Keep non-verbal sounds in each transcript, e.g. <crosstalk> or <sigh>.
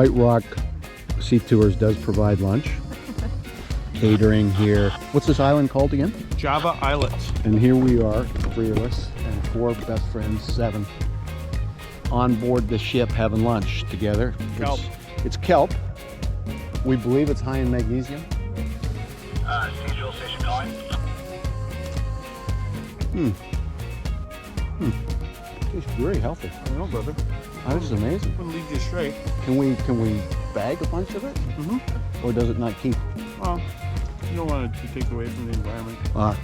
White Rock Sea Tours does provide lunch. <laughs> Catering here. What's this island called again? Java Islets. And here we are, three of us, and four best friends, seven, on board the ship having lunch together. Kelp. It's, it's kelp. We believe it's high in magnesium. Uh, Central Station calling. It's very healthy. I know, brother. That is amazing. Wouldn't lead you straight. Can we can we bag a bunch of it, Mm-hmm. or does it not keep? Well, you don't want to take away from the environment. Uh,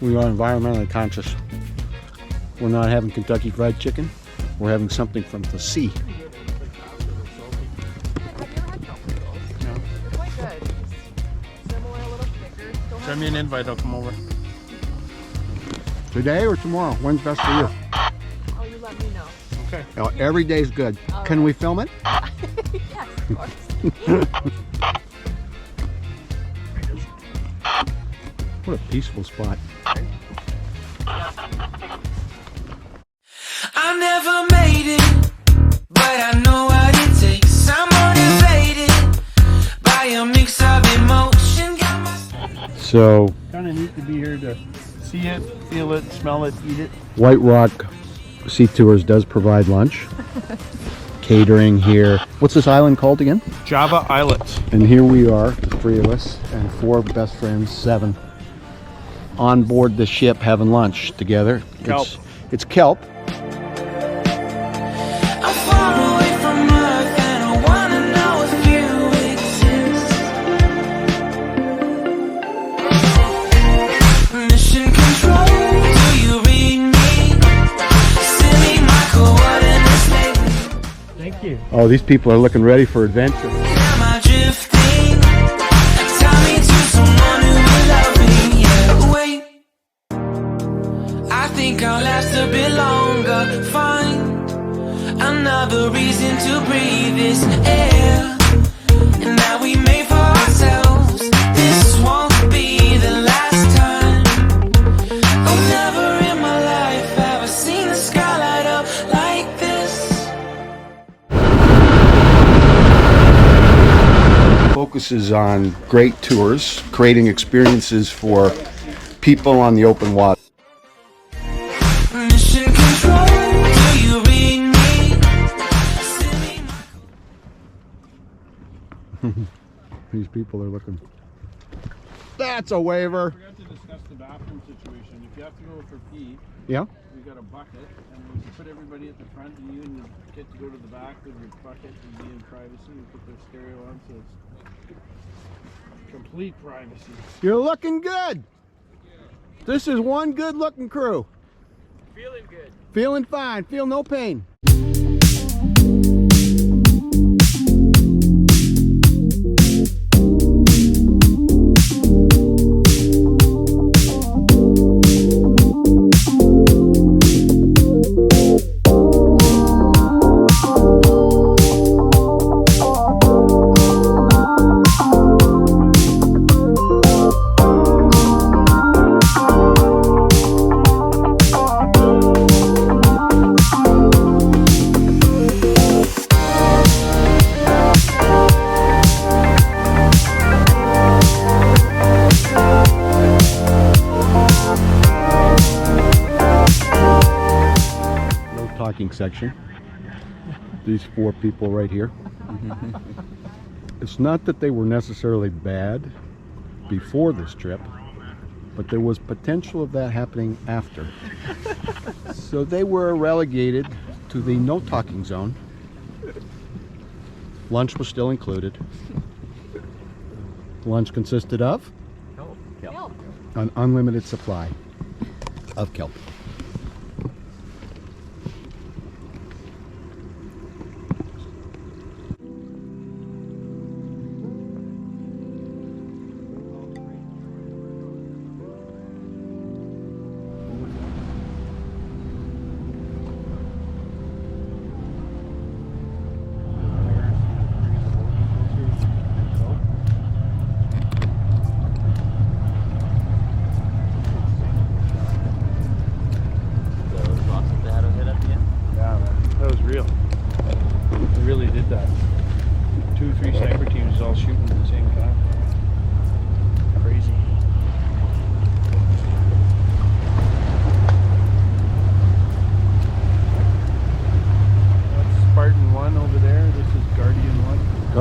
we are environmentally conscious. We're not having Kentucky Fried Chicken. We're having something from the sea. Have you ever had truffles? No. They're quite good. Similar, a little thicker. Still Send me an invite, I'll come over. Today or tomorrow? When's best for you? Okay. Oh, every day's good. All Can right. we film it? <laughs> yes, of course. <laughs> What a peaceful spot. I never made it, but I know what it takes. I'm motivated by a mix of emotion. Got my So, Kind of neat to be here to see it, feel it, smell it, eat it. White Rock Sea Tours does provide lunch. <laughs> Catering here. What's this island called again? Java Islet. And here we are, the three of us, and four best friends, seven, on board the ship having lunch together. Kelp. It's, it's kelp. Oh, these people are looking ready for adventure. Focuses on great tours, creating experiences for people on the open water. Mission control, do you read me? Send me my These people are looking. That's a waiver. Forgot to discuss the bathroom situation. If you have to go for pee, Yeah. we got a bucket, and we put everybody at the front, and you and you get to go to the back with your bucket and be in privacy. We put their stereo on, so it's complete privacy. You're looking good. This is one good looking crew. Feeling good. Feeling fine. Feel no pain. No talking section. These four people right here. Mm-hmm. it's not that they were necessarily bad before this trip, but there was potential of that happening after. <laughs> so they were relegated to the no talking zone. Lunch was still included. Lunch consisted of Kelp. an unlimited supply of kelp.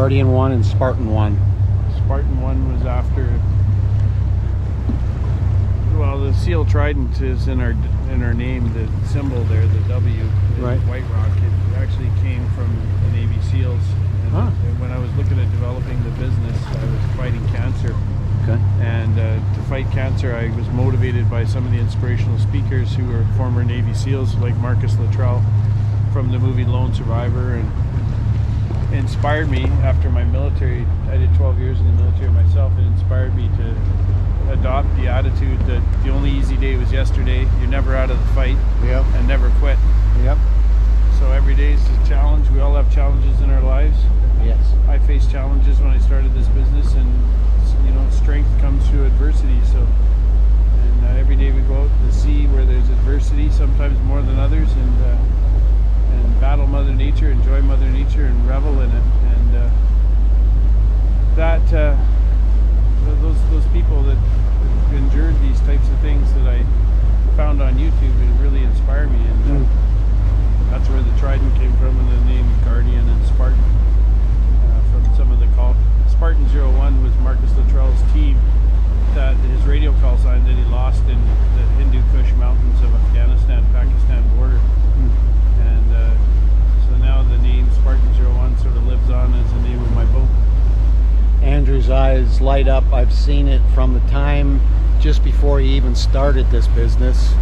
Guardian 1 and Spartan 1. Spartan 1 was after. Well, the seal trident is in our in our name. The symbol there, the W, is Right. White Rock. It actually came from the Navy SEALs. And Huh. and when I was looking at developing the business, I was fighting cancer. Okay. And uh, to fight cancer, I was motivated by some of the inspirational speakers who were former Navy SEALs, like Marcus Luttrell from the movie Lone Survivor, and inspired me after my military. I did 12 years in the military myself. It inspired me to adopt the attitude that the only easy day was yesterday. You're never out of the fight, Yep. and never quit. Yep. So every day is a challenge. We all have challenges in our lives. Yes. I faced challenges when I started this business, and you know, strength comes through adversity. So, and uh, every day we go out to the sea where there's adversity, sometimes more than others, and uh, and Nature, enjoy Mother Nature, and revel in it. And uh, that uh, those those people that endured these types of things that I found on YouTube, it really inspired me. And uh, that's where the trident came from, and the name Guardian and Spartan uh, from some of the call. Spartan 01 was Marcus Luttrell's team that his radio call sign that he lost in the Hindu Kush mountains of Afghanistan Pakistan border. And now the name Spartan 01 sort of lives on as the name of my boat. Andrew's eyes light up. I've seen it from the time just before he even started this business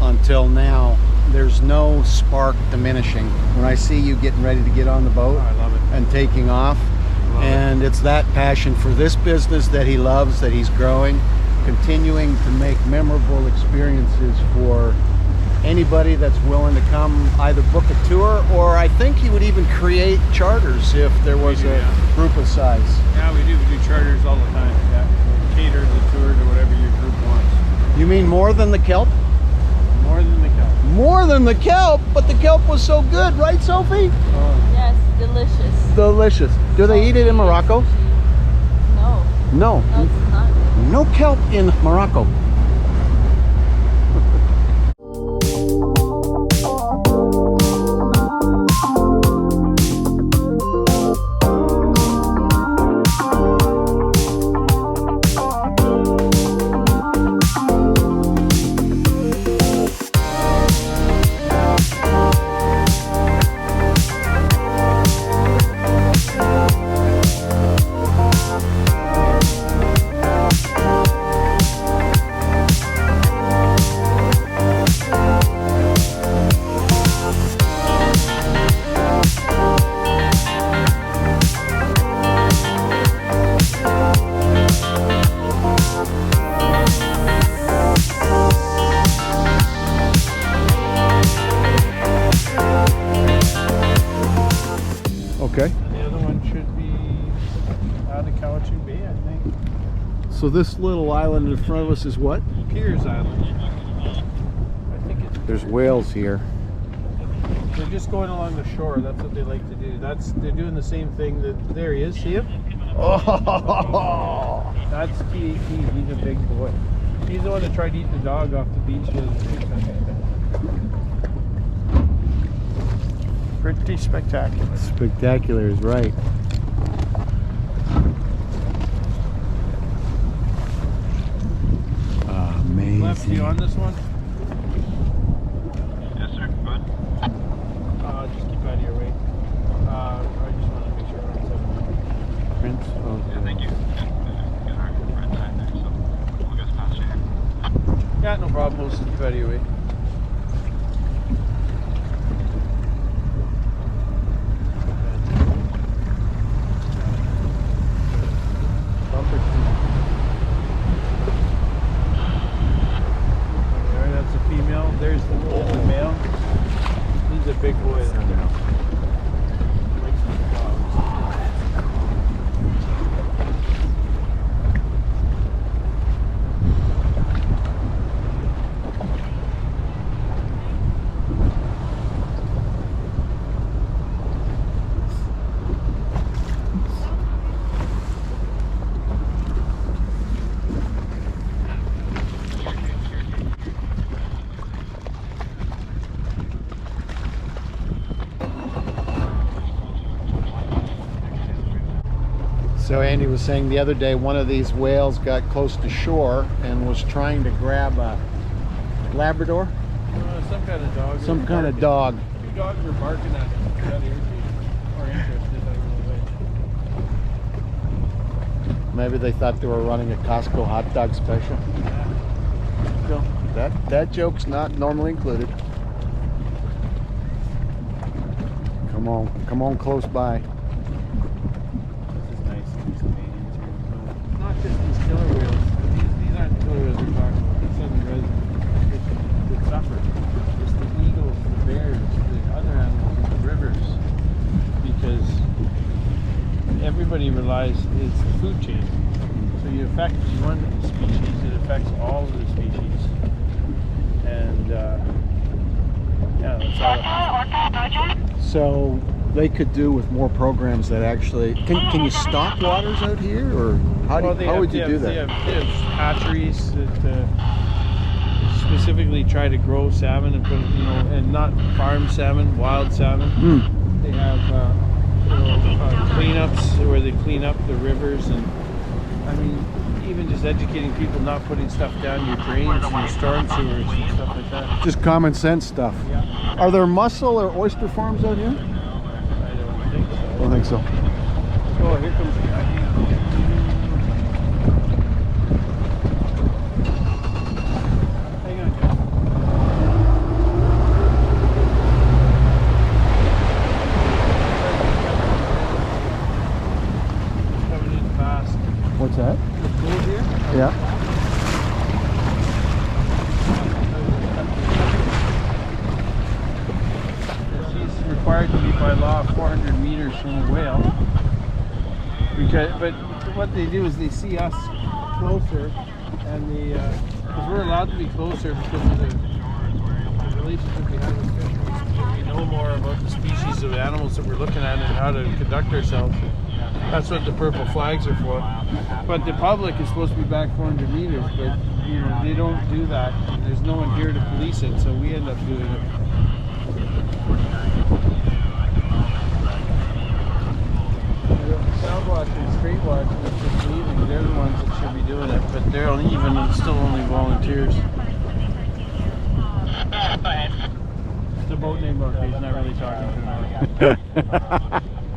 until now. There's no spark diminishing. When I see you getting ready to get on the boat it. and taking off, Love it. and it's that passion for this business that he loves, that he's growing, continuing to make memorable experiences for anybody that's willing to come either book a tour or I think he would even create charters if there was do, a yeah. group of size. Yeah, we do. We do charters all the time. Yeah, we cater the tour to whatever your group wants. You mean more than the kelp? More than the cow. More than the kelp, but the kelp was so good, right, Sophie? Oh. Yes, delicious. Delicious. Do they eat it in Morocco? No, No. no, it's not. No kelp in Morocco. So this little island in front of us is what? Piers Island. I think it's. There's whales here. They're just going along the shore. That's what they like to do. That's they're doing the same thing. That there he is. See him? Oh, That's TAT. He's a big boy. He's the one that tried to eat the dog off the beach. the other day. Pretty spectacular. spectacular is right. Amazing. Left you on this one? Yes, sir. Good. Uh, just keep out of your way. Uh, I just want to make sure we're on. Prince of Yeah, thank you. Yeah, got our red tide there, so we'll get past you here. Yeah, no problem. We'll just keep out of your way. Bumper sticker. There, that's a female. There's the, there's the male. He's a big boy. That now. Likes his dogs. So Andy was saying the other day one of these whales got close to shore and was trying to grab a Labrador, Uh, some kind of dog. some kind of dog. Two dogs were barking at him. Or interested. I don't know. Maybe they thought they were running a Costco hot dog special. So that that joke's not normally included. Come on, come on close by. This is nice. These Canadians here. So, not just these killer whales. These, these aren't killer whales we're talking about. These southern residents It's the eagles, the bears, the other animals in the rivers. Because everybody relies, it's the food chain. So you affect one species, it affects all of the species. And uh, yeah, that's all. So they could do with more programs that actually can can you stock waters out here or how do Well, they how have- would they you have- do They that? have, they have hatcheries that uh, specifically try to grow salmon and put, you know, and not farm salmon, wild salmon. Hmm. They have uh, you know, uh, cleanups where they clean up the rivers and, I mean, even just educating people not putting stuff down your drains and your storm sewers and stuff like that. Just common sense stuff. Yeah, Are there mussel or oyster farms out here? I don't think so. I don't think so. Oh, here comes the guy. What's that? Here? Yeah. She's required to be by law 400 meters from a whale. Because, but what they do is they see us closer, and the uh, because we're allowed to be closer because of the, the relationship we have with fisheries. So we know more about the species of animals that we're looking at and how to conduct ourselves. That's what the purple flags are for. But the public is supposed to be back 400 meters, but you know they don't do that. There's no one here to police it, so we end up doing it. Sound watch and straight is just leaving. They're the ones that should be doing it, but they're only even still only volunteers. <laughs> It's a boat named Mark. He's not really talking to him. <laughs>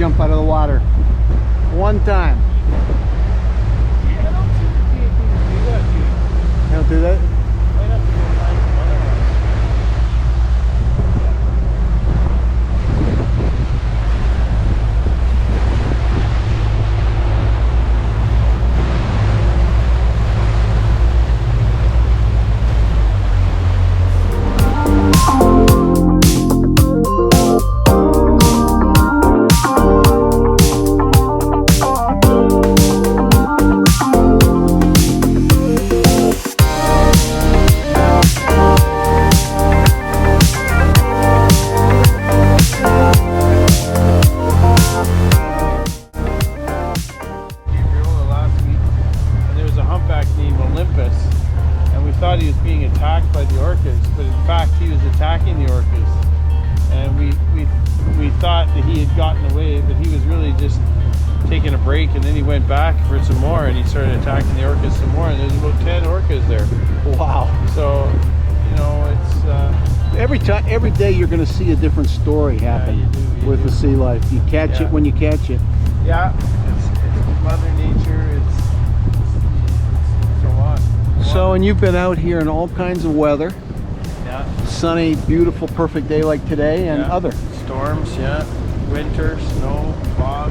jump out of the water. One time. I don't see the PAP to do that, and he started attacking the orcas some more, and there's about ten orcas there. Wow. So, you know, it's uh, Every time, every day, you're going to see a different story happen you do, you with do. the sea life. You catch Yeah. it when you catch it. yeah, it's, it's Mother Nature. It's it's, it's a lot. A So, lot. and you've been out here in all kinds of weather, yeah. sunny, beautiful, perfect day like today, and Yeah. other. Storms, yeah. Winter, snow, fog,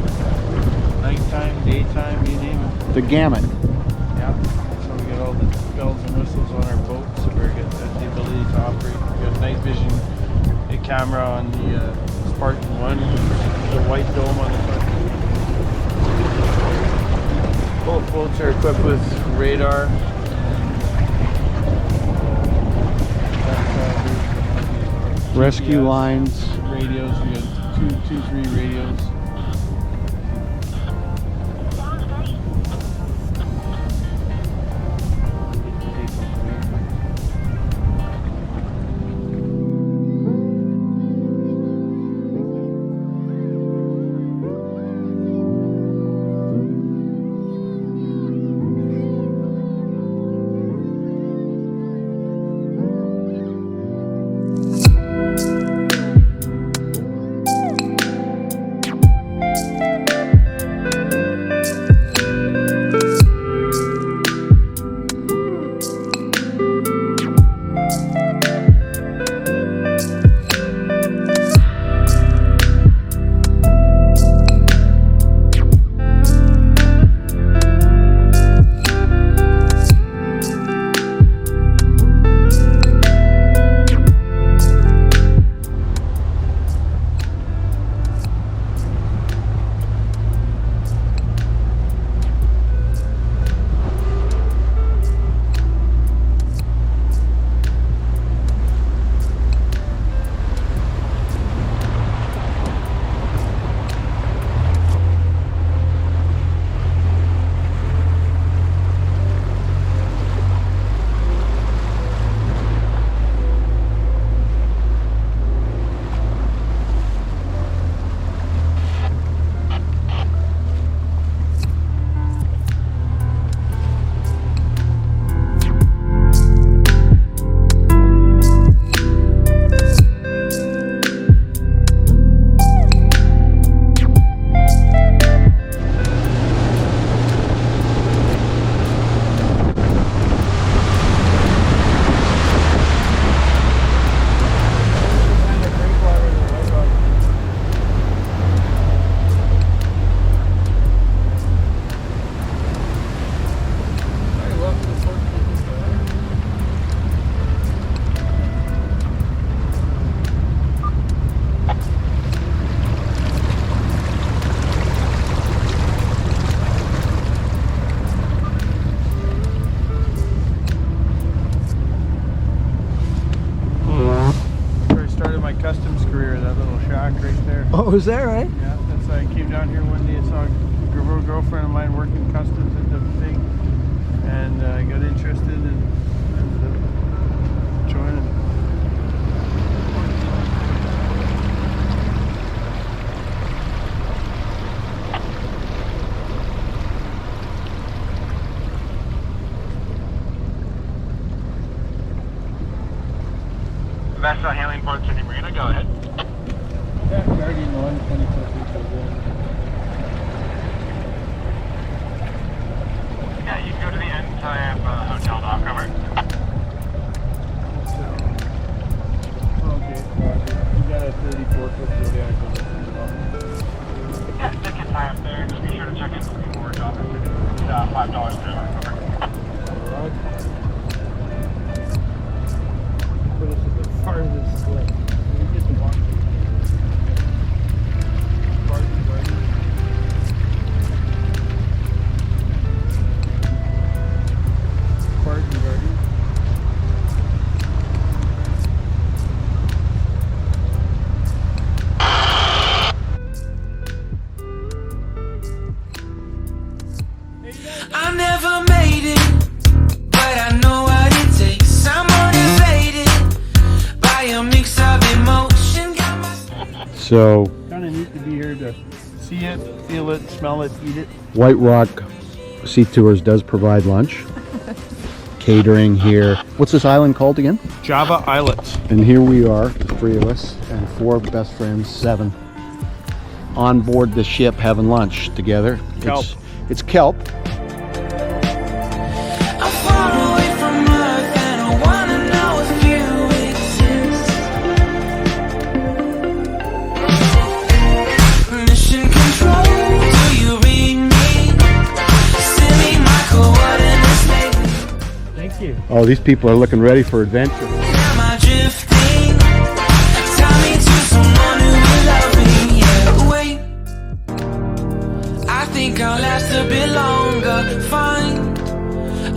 nighttime, daytime, you name it. The gamut. Yeah. So we got all the bells and whistles on our boat, so we get the, ability to operate. We got night vision a camera on the uh, Spartan One, the white dome on the front. Both boats are equipped with radar. Rescue GPS. lines. radios. We got two, two, three radios. My customs career, that little shack right there. Oh, is that right? Yeah, that's why I came down here one day and saw a girl- girlfriend of mine working customs at the thing, and uh, I got interested and ended up joining. Vessel Yes, ticket time, there. Just be sure to check in for more job. It's uh, $5. So Kind of neat to be here to see it, feel it, smell it, eat it. White Rock Sea Tours does provide lunch, <laughs> catering here. What's this island called again? Java Islets. And here we are, the three of us, and four best friends, seven, on board the ship having lunch together. Kelp. It's, it's kelp. Oh, these people are looking ready for adventure.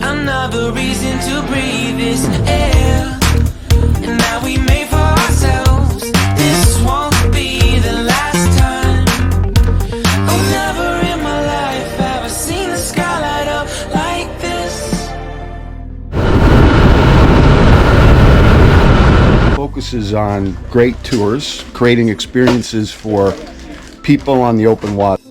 Another reason to breathe this air. And now we Focuses on great tours, creating experiences for people on the open water.